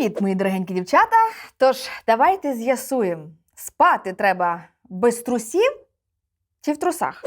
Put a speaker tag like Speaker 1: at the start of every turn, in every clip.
Speaker 1: Привіт, мої дорогенькі дівчата. Тож, давайте з'ясуємо, спати треба без трусів чи в трусах,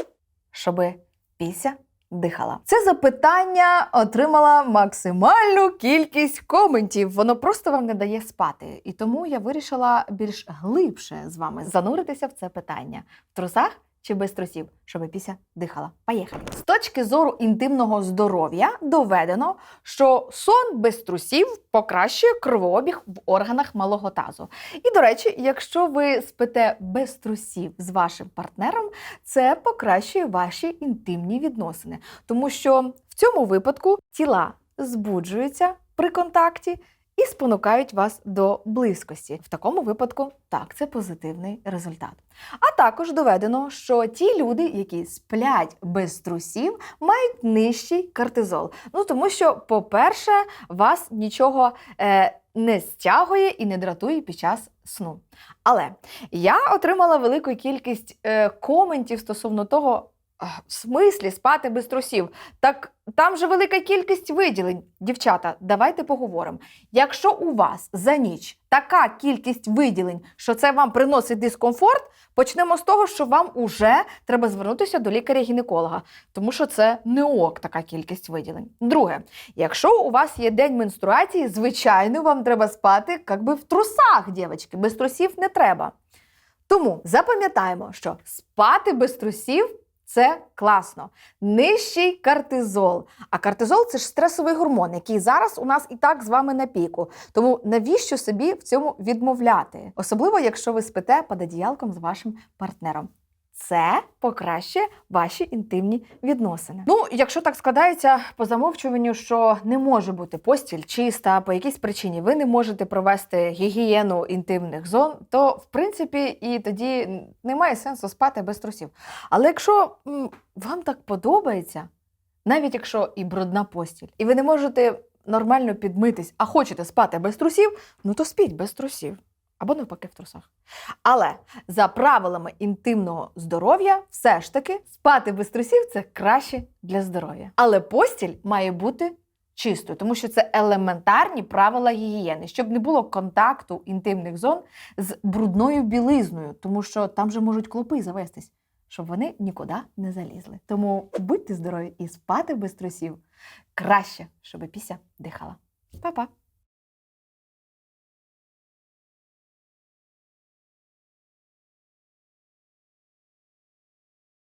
Speaker 1: щоби піся дихала. Це запитання отримала максимальну кількість коментів. Воно просто вам не дає спати. І тому я вирішила більш глибше з вами зануритися в це питання в трусах. Чи без трусів, щоб піся дихала. Поїхали. З точки зору інтимного здоров'я доведено, що сон без трусів покращує кровообіг в органах малого тазу. І, до речі, якщо ви спите без трусів з вашим партнером, це покращує ваші інтимні відносини, тому що в цьому випадку тіла збуджуються при контакті. І спонукають вас до близькості. В такому випадку так, це позитивний результат. А також доведено, що ті люди, які сплять без трусів, мають нижчий кортизол. Ну тому що, по-перше, вас нічого е, не стягує і не дратує під час сну. Але я отримала велику кількість е, коментів стосовно того. «А, В смислі спати без трусів? Так там же велика кількість виділень. Дівчата, давайте поговоримо. Якщо у вас за ніч така кількість виділень, що це вам приносить дискомфорт, почнемо з того, що вам уже треба звернутися до лікаря-гінеколога, тому що це не ок, така кількість виділень. Друге, якщо у вас є день менструації, звичайно, вам треба спати як би в трусах, дівчатки, без трусів не треба. Тому запам'ятаємо, що спати без трусів. Це класно. Нижчий кортизол. А кортизол це ж стресовий гормон, який зараз у нас і так з вами на піку. Тому навіщо собі в цьому відмовляти? Особливо, якщо ви спите під одіялком з вашим партнером. Це покращує ваші інтимні відносини. Ну, якщо так складається по замовчуванню, що не може бути постіль чиста по якійсь причині, ви не можете провести гігієну інтимних зон, то в принципі і тоді немає сенсу спати без трусів. Але якщо вам так подобається, навіть якщо і брудна постіль, і ви не можете нормально підмитись, а хочете спати без трусів, ну то спіть без трусів. Або навпаки в трусах. Але за правилами інтимного здоров'я, все ж таки спати без трусів це краще для здоров'я. Але постіль має бути чистою, тому що це елементарні правила гігієни, щоб не було контакту інтимних зон з брудною білизною, тому що там же можуть клопи завестись, щоб вони нікуди не залізли. Тому будьте здорові і спати без трусів краще, щоб піся дихала. Па-па!